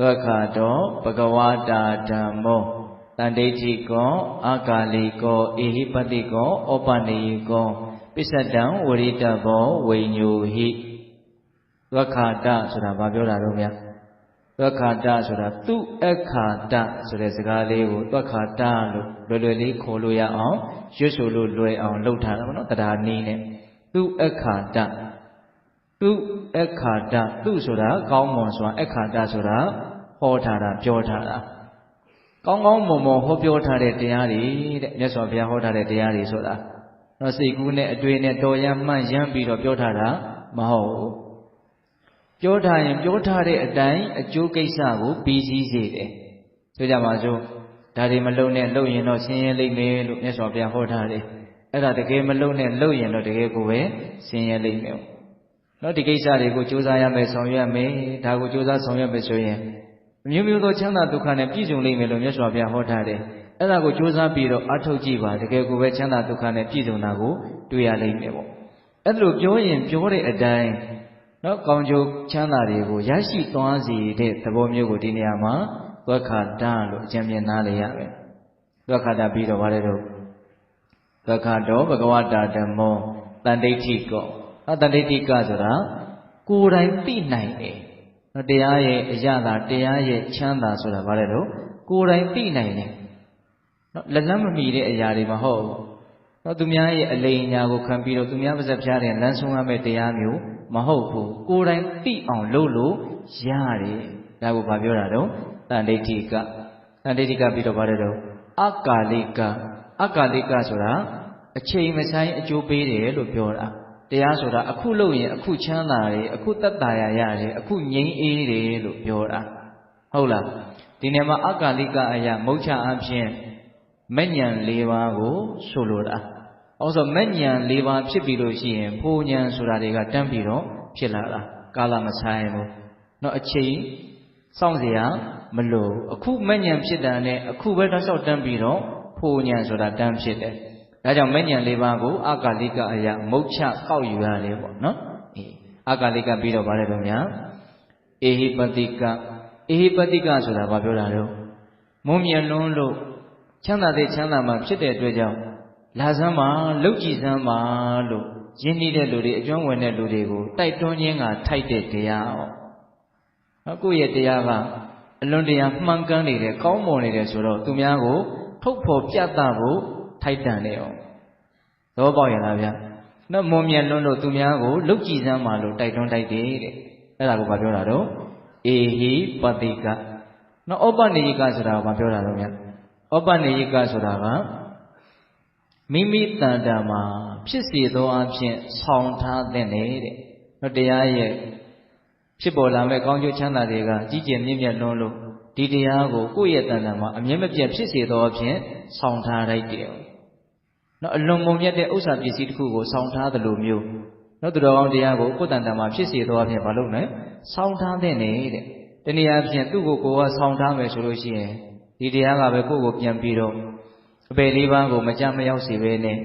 သက္ခတောဘဂဝတာဓမ္မောတန်ဒိဋ္ဌိကောအာကာလိကောအေဟိပတိကောဩပနေယကောပိစ္ဆတံဝရိတဘောဝိညူဟိသက္ခတဆိုတာဘာပြောတာတော့ဗျာသက္ခတဆိုတာသူအခါတဆိုတဲ့စကားလေးကိုသက္ခတလို့လွယ်လွယ်လေးခေါ်လို့ရအောင်ရွတ်ဆိုလို့လွယ်အောင်လုပ်ထားတာပေါ့နော်တရားနည်းနဲ့သူအခါတသူအခါတသူဆိုတာကောင်းမွန်စွာအခါတဆိုတာ ဟောထားတာပြောထားတာကောင်းကောင်းမွန်မွန်ဟောပြောထားတဲ့တရားတွေတဲ့မြတ်စွာဘုရားဟောထားတဲ့တရားတွေဆိုတာတော့စိတ်ကူးနဲ့အတွေ့နဲ့တော်ရမှန်ရမ်းပြီးတော့ပြောထားတာမဟုတ်ဘူးပြောထားရင်ပြောထားတဲ့အတိုင်းအကျိုးကိစ္စကိုပြီးစည်းစေတယ်ဆိုကြပါစို့ဒါတွေမလုံနဲ့လုံရင်တော့ဆင်းရဲလိမ့်မယ်လို့မြတ်စွာဘုရားဟောထားတယ်အဲ့ဒါတကယ်မလုံနဲ့လုံရင်တော့တကယ်ကိုပဲဆင်းရဲလိမ့်မယ်နော်ဒီကိစ္စတွေကိုစူးစမ်းရမယ်ဆောင်ရွက်မယ်ဒါကိုစူးစမ်းဆောင်ရွက်မယ်ဆိုရင် မျိုးမျိုးသောချမ်းသာဒုက္ခနဲ့ပြည့်စုံလိမ့်မယ်လို့မြတ်စွာဘုရားဟောထားတယ်အဲ့ဒါကိုစူးစမ်းပြီးတော့အထောက်ကြည့်ပါတကယ်ကိုပဲချမ်းသာဒုက္ခနဲ့ပြည့်စုံတာကိုတွေ့ရလိမ့်မယ်ပေါ့အဲ့ဒါလိုပြောရင်ပြောတဲ့အတိုင်းနော်ကောင်းကျိုးချမ်းသာတွေကိုရရှိသွားစေတဲ့သဘောမျိုးကိုဒီနေရာမှာသွက်ခါတလို့အကျဉ်းမြင်နားလေရမယ်သွက်ခါတပြီးတော့ဗါလဲတော့သွက်ခါတော့ဘဂဝတာဓမ္မောတန်ဒိဋ္ဌိကောအတန်ဒိဋ္ဌိကဆိုတာကိုယ်တိုင်သိနိုင်တယ်နော် တရားရဲ့အရသာတရားရဲ့ချမ်းသာဆိုတာဗါလဲတော့ကိုယ်တိုင်သိနိုင်တယ်နော်လက်လန်းမမီတဲ့အရာတွေမဟုတ်ဘူးနော်သူများရဲ့အလိမ်ညာကိုခံပြီးတော့သူများပါဇက်ဖျားတဲ့လမ်းဆုံးရမယ့်တရားမျိုးမဟုတ်ဘူးကိုယ်တိုင်သိအောင်လုပ်လို့ရတယ်ဒါကိုဗာပြောတာတော့တန်ဒိဋ္ဌိကတန်ဒိဋ္ဌိကပြီးတော့ဗါတယ်တော့အကာလိကအကာလိကဆိုတာအချိန်မဆိုင်အကျိုးပေးတယ်လို့ပြောတာ တရားဆိုတာအခုလုပ်ရင်အခုချမ်းသာတယ်အခုတတ်တာရရတယ်အခုငြိမ်းအေးတယ်လို့ပြောတာဟုတ်လားဒီနေရာမှာအကာလိကအရာမုတ်ချအဖြစ်မဉ္ဇဉ်၄ပါးကိုဆိုလိုတာ။အောင်ဆိုမဉ္ဇဉ်၄ပါးဖြစ်ပြီလို့ရှိရင်ဖိုဉဏ်ဆိုတာတွေကတန်းပြီးတော့ဖြစ်လာတာကာလမဆိုင်ဘူး။နော်အချိန်စောင့်เสียမလိုအခုမဉ္ဇဉ်ဖြစ်တာနဲ့အခုပဲတောက်လျှောက်တန်းပြီးတော့ဖိုဉဏ်ဆိုတာတန်းဖြစ်တယ်။ ဒါကြောင့်မဉ္ဇဉ်၄ပါးကိုအကာလိကအရာမုတ်ချကောက်ယူရတယ်ပေါ့နော်။အေးအကာလိကပြီးတော့ဗါတယ်တော့များအေဟိပတိကအေဟိပတိကဆိုတာဘာပြောတာလဲ။မုံမြလွန်းလို့ချမ်းသာတဲ့ချမ်းသာမှဖြစ်တဲ့အတွက်ကြောင့်လာစမ်းပါလုတ်ကြည့်စမ်းပါလို့ရင်းနှီးတဲ့လူတွေအကျွမ်းဝင်တဲ့လူတွေကိုတိုက်တွန်းခြင်းကထိုက်တဲ့တရားအောင်။ကိုယ့်ရဲ့တရားကအလွန်တရာမှန်ကန်နေတယ်ကောင်းမွန်နေတယ်ဆိုတော့သူများကိုထုတ်ဖော်ပြသဖို့ ထိုက်တန်နေအောင်။သဘောပေါက်ရလားဗျာ။နော်မွန်မြတ်လွန်းလို့သူများကိုလုတ်ကြည့်စမ်းပါလို့တိုက်တွန်းတိုက်တယ်တဲ့။အဲ့ဒါကိုဘာပြောတာတော့အေဟိပတိကနော်ဩပနိယကဆိုတာကိုဘာပြောတာတော့ဗျာ။ဩပနိယကဆိုတာကမိမိတန်တာမှာဖြစ်စေသောအဖြစ်ဆောင်းထားတဲ့တဲ့။နော်တရားရဲ့ဖြစ်ပေါ်လာမဲ့ကောင်းကျိုးချမ်းသာတွေကကြီးကျယ်မြင့်မြတ်လွန်းလို့ဒီတရားကိုကိုယ့်ရဲ့တန်တာမှာအမြဲမပြတ်ဖြစ်စေသောအဖြစ်ဆောင်းထားလိုက်တယ်။ နော်အလွန်မုံမြတ်တဲ့ဥစ္စာပစ္စည်းတစ်ခုကိုဆောင်းထားသလိုမျိုးနော်သူတော်ကောင်းတရားကိုကိုယ်တန်တာမှာဖြစ်စေသောအဖြစ်မလုပ်နဲ့ဆောင်းထားတဲ့နေတဲ့။တနည်းအားဖြင့်သူ့ကိုကိုယ်ကဆောင်းထားမယ်ဆိုလို့ရှိရင်ဒီတရားကပဲကိုယ့်ကိုပြန်ပြီးတော့အပေလေးပါးကိုမကြမရောက်စေဘဲနဲ့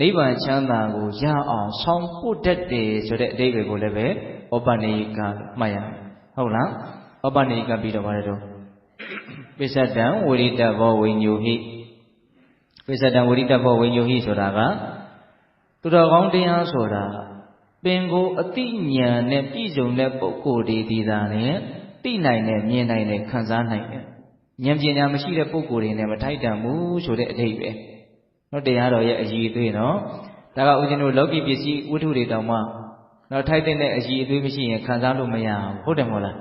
နိဗ္ဗာန်ချမ်းသာကိုရအောင်ဆောင်းပို့တတ်တယ်ဆိုတဲ့အဓိပ္ပာယ်ကိုလည်းပဲဩပနိယကမှတ်ရဟုတ်လားဩပနိယကပြီးတော့ပါတယ်တော့ပိစ္ဆတံဝိရိတဘောဝိညုဟိ ပိစ္ဆတံဝိရိတဘောဝိညုဟိဆိုတာကသူတော်ကောင်းတရားဆိုတာပင်ကိုအတိညာနဲ့ပြည့်စုံတဲ့ပုဂ္ဂိုလ်ဒီဒီသာနဲ့သိနိုင်တဲ့မြင်နိုင်တဲ့ခံစားနိုင်တဲ့ဉာဏ်ပညာမရှိတဲ့ပုံကိုယ်တွေနဲ့မထိုက်တန်ဘူးဆိုတဲ့အဓိပ္ပာယ်နော်တရားတော်ရဲ့အည်အသွေးနော်ဒါကဦးဇင်းတို့လောကီပစ္စည်းဝတ္ထုတွေတောင်မှနော်ထိုက်တဲ့အည်အသွေးမရှိရင်ခံစားလို့မရဘူးဟုတ်တယ်မဟုတ်လား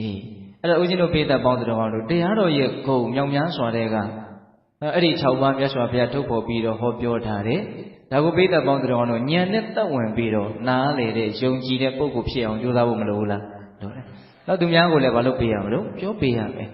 အေးအဲ့တော့ဦးဇင်းတို့ပိဋကပေါင်းတော်တို့တရားတော်ရဲ့ဂုံမြောင်များစွာတဲ့က အဲ့ဒီ6ပါးမြတ်စွာဘုရားထုတ်ဖော်ပြီးတော့ဟောပြောထားတယ်ဒါကိုပိဋကပေါင်းတော်တို့ဉာဏ်နဲ့သက်ဝင်ပြီးတော့နားလေတဲ့ယုံကြည်တဲ့ပုဂ္ဂိုလ်ဖြစ်အောင်ကြိုးစားဖို့မလိုဘူးလားလိုတယ်နောက်သူများကိုလည်းမလုပ်ပေးရမလို့ပြောပေးရမယ်